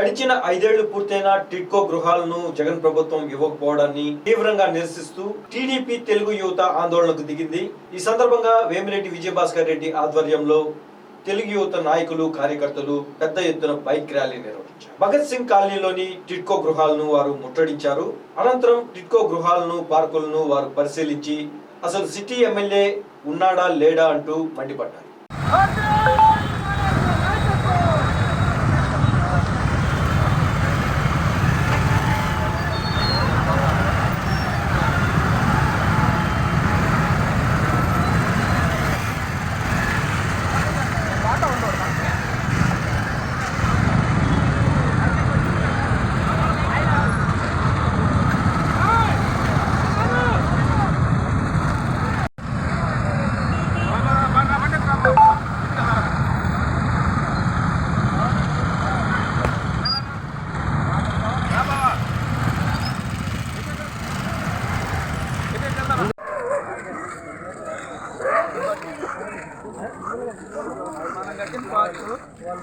గడిచిన ఐదేళ్ళు పూర్తయిన టిడ్కో గృహాలను జగన్ ప్రభుత్వం ఇవ్వకపోవడాన్ని తీవ్రంగా నిరసిస్తూ టీడీపీ తెలుగు యువత ఆందోళనకు దిగింది. ఈ సందర్భంగా వేమిరెడ్డి విజయభాస్కర్ రెడ్డి ఆధ్వర్యంలో తెలుగు యువత నాయకులు కార్యకర్తలు పెద్ద ఎత్తున బైక్ ర్యాలీ నిర్వహించారు. భగత్ సింగ్ కాలనీలోని టిడ్కో గృహాలను వారు ముట్టడించారు. అనంతరం టిడ్కో గృహాలను పార్కులను వారు పరిశీలించి అసలు సిటీ ఎమ్మెల్యే ఉన్నాడా లేడా అంటూ మండిపడ్డారు.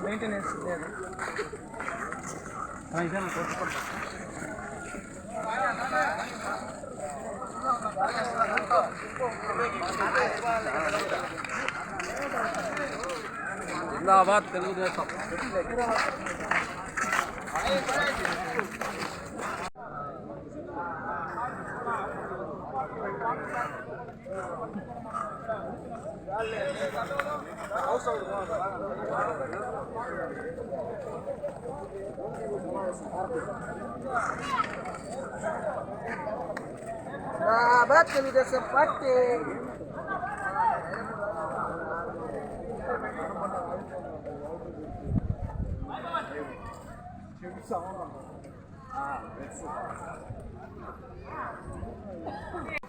మెయింటెనెన్స్ లేదు జిందాబాద్ తెలుగుదేశం జిందాబాద్ తెలుగుదేశం పార్టీ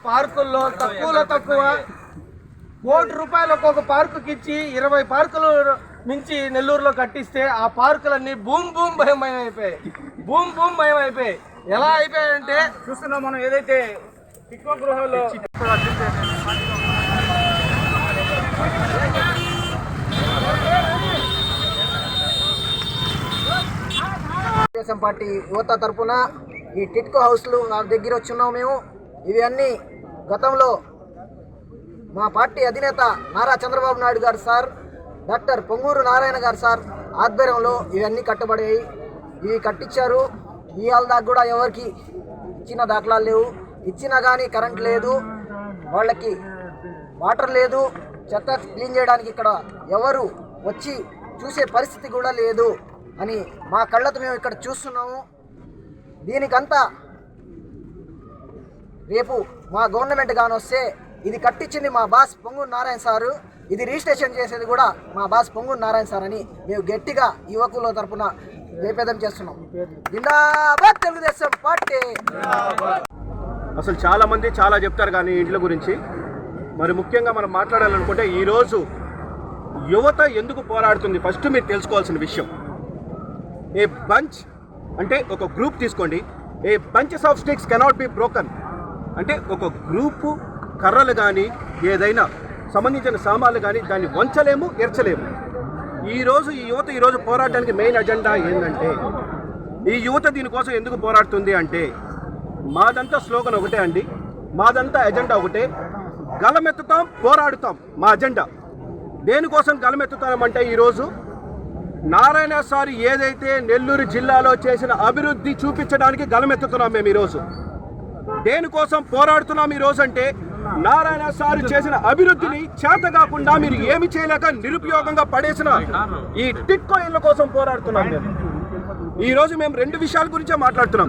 పార్కుల్లో తక్కువలో తక్కువ కోటి రూపాయలు ఒక్కొక్క పార్కుకి ఇచ్చి ఇరవై పార్కులు మించి నెల్లూరులో కట్టిస్తే ఆ పార్కులన్నీ భూమ్ భూమ్ భయమయం అయిపోయాయి భూమ్ భూమ్ భయం అయిపోయాయి ఎలా అయిపోయాయంటే చూస్తున్నాం మనం ఏదైతే ఎక్కువ గృహాల్లో తెలుగుదేశం పార్టీ యువత తరఫున ఈ టిట్కో హౌస్లు నా దగ్గర వచ్చున్నాం మేము. ఇవి అన్నీ గతంలో మా పార్టీ అధినేత నారా చంద్రబాబు నాయుడు గారు సార్ డాక్టర్ పొంగూరు నారాయణ గారు సార్ ఆధ్వర్యంలో ఇవన్నీ కట్టబడాయి. ఇవి కట్టించారు ఇవాళ దాకా కూడా ఎవరికి ఇచ్చిన దాఖలాలు లేవు. ఇచ్చినా కానీ కరెంట్ లేదు. వాళ్ళకి వాటర్ లేదు. చెత్త క్లీన్ చేయడానికి ఇక్కడ ఎవరు వచ్చి చూసే పరిస్థితి కూడా లేదు అని మా కళ్ళతో మేము ఇక్కడ చూస్తున్నాము. దీనికంతా రేపు మా గవర్నమెంట్ గాని వస్తే ఇది కట్టించింది మా బాస్ పొంగు నారాయణ సారు. ఇది రిజిస్ట్రేషన్ చేసేది కూడా మా బాస్ పొంగు నారాయణ సార్ అని మేము గట్టిగా యువకుల తరపున జయపేదం చేస్తున్నాం. జిందాబాద్ తెలుగుదేశం పార్టీ! అసలు చాలా మంది చాలా చెప్తారు కానీ ఇంట్ల గురించి. మరి ముఖ్యంగా మనం మాట్లాడాలనుకుంటే ఈరోజు యువత ఎందుకు పోరాడుతుంది? ఫస్ట్ మీరు తెలుసుకోవాల్సిన విషయం. ఏ బంచ్ అంటే ఒక గ్రూప్ తీసుకోండి. A bunches of sticks cannot be broken. అంటే ఒక గ్రూపు కర్రలు కానీ ఏదైనా సంబంధించిన సామాన్లు కానీ దాన్ని వంచలేము ఎర్చలేము ఈరోజు ఈ యువత ఈరోజు పోరాటానికి మెయిన్ అజెండా ఏంటంటే ఈ యువత దీనికోసం ఎందుకు పోరాడుతుంది అంటే మాదంతా స్లోగన్ ఒకటే అండి. మాదంతా ఎజెండా ఒకటే. గలమెత్తుతాం పోరాడుతాం. మా అజెండా దేనికోసం గలమెత్తుతామంటే ఈరోజు నారాయణ సారి ఏదైతే నెల్లూరు జిల్లాలో చేసిన అభివృద్ధి చూపించడానికి గలమెత్తుతున్నాం మేము ఈరోజు దేనికోసం పోరాడుతున్నాం ఈరోజు అంటే నారాయణ సారు చేసిన అభివృద్ధిని చేత కాకుండా మీరు ఏమి చేయలేక నిరుపయోగంగా పడేసిన ఈ టిక్కో ఇళ్ళ కోసం పోరాడుతున్నాం మేము. ఈ రోజు మేము రెండు విషయాల గురించే మాట్లాడుతున్నాం.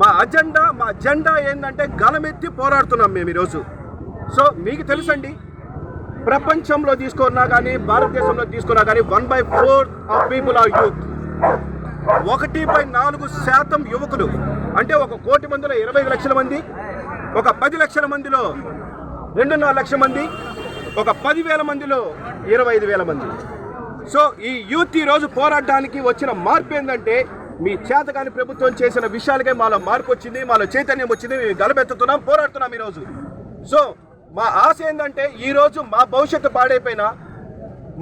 మా అజెండా మా అజెండా ఏంటంటే గలమెత్తి పోరాడుతున్నాం మేము ఈరోజు సో మీకు తెలుసండి ప్రపంచంలో తీసుకున్నా కానీ భారతదేశంలో తీసుకున్నా కానీ one by four of people are youth. ఒకటి బై నాలుగు శాతం యువకులు అంటే ఒక కోటి మందిలో ఇరవై లక్షల మంది ఒక పది లక్షల మందిలో రెండున్నర లక్షల మంది ఒక పదివేల మందిలో ఇరవై ఐదు వేల మంది. సో ఈ యూత్ ఈరోజు రోజు పోరాడడానికి వచ్చిన మార్పు ఏంటంటే మీ చేతకాని ప్రభుత్వం చేసిన విషయాలకే మాలో మార్పు వచ్చింది మాలో చైతన్యం వచ్చింది మేము గలబెత్తుతున్నాం పోరాడుతున్నాం ఈరోజు. సో మా ఆశ ఏంటంటే ఈరోజు మా భవిష్యత్తు పాడైపోయినా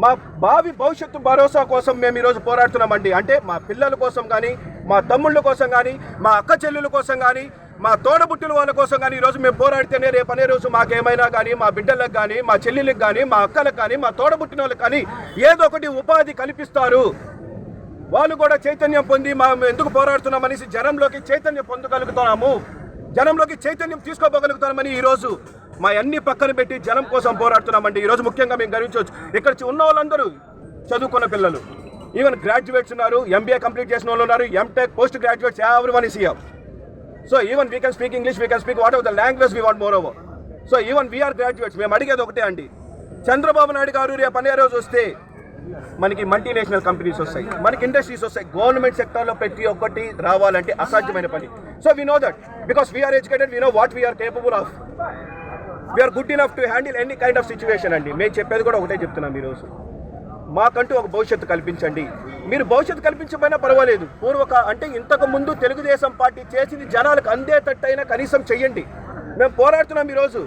మా భావి భవిష్యత్తు భరోసా కోసం మేము ఈరోజు పోరాడుతున్నామండి. అంటే మా పిల్లల కోసం కానీ మా తమ్ముళ్ళ కోసం కానీ మా అక్క చెల్లెల కోసం కానీ మా తోడబుట్టిన వాళ్ళ కోసం కానీ ఈరోజు మేము పోరాడితేనే రేపు అనే రోజు మాకేమైనా కానీ మా బిడ్డలకు కానీ మా చెల్లెళ్ళకి కానీ మా అక్కలకు కానీ మా తోడబుట్టిన వాళ్ళకి కానీ ఏదో ఒకటి ఉపాధి కల్పిస్తారు. వాళ్ళు కూడా చైతన్యం పొంది మా ఎందుకు పోరాడుతున్నాం అనేసి జనంలోకి చైతన్యం పొందగలుగుతున్నాము జనంలోకి చైతన్యం తీసుకోపోగలుగుతామని ఈరోజు మా అన్ని పక్కన పెట్టి జనం కోసం పోరాడుతున్నామండి. ఈరోజు ముఖ్యంగా మేము గర్వించవచ్చు. ఇక్కడ ఉన్న వాళ్ళందరూ చదువుకున్న పిల్లలు. ఈవెన్ గ్రాడ్యుయేట్స్ ఉన్నారు ఎంబీఏ కంప్లీట్ చేసిన వాళ్ళు ఉన్నారు MTech post graduates everyone is so even we can speak English we can speak whatever the language we want moreover so even we are graduates మేము అడిగేది ఒకటే అండి. చంద్రబాబు నాయుడు గారు రేపు అనే రోజు వస్తే మనకి మల్టీనేషనల్ కంపెనీస్ వస్తాయి. మనకి ఇండస్ట్రీస్ వస్తాయి. గవర్నమెంట్ సెక్టర్లో ప్రతి ఒక్కటి రావాలంటే అసాధ్యమైన పని. So we know that because we are educated we know what we are capable of we are good enough to handle any kind of situation అండి. మేము చెప్పేది కూడా ఒకటే చెప్తున్నాం ఈరోజు. మాకంటూ ఒక భవిష్యత్తు కల్పించండి. మీరు భవిష్యత్తు కల్పించకపోయినా పర్వాలేదు. పూర్వక అంటే ఇంతకు ముందు తెలుగుదేశం పార్టీ చేసింది జనాలకు అందేటట్టయినా కనీసం చెయ్యండి. మేము పోరాడుతున్నాం ఈరోజు.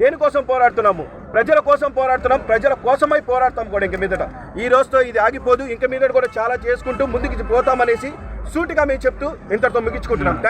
దేనికోసం పోరాడుతున్నాము? ప్రజల కోసం పోరాడుతున్నాం. ప్రజల కోసమై పోరాడతాం కూడా ఇంక మీదట. ఈ రోజుతో ఇది ఆగిపోదు. ఇంక మీదట కూడా చాలా చేసుకుంటూ ముందుకు పోతామనేసి సూటిగా మేము చెప్తూ ఇంతటితో ముగించుకుంటున్నాం.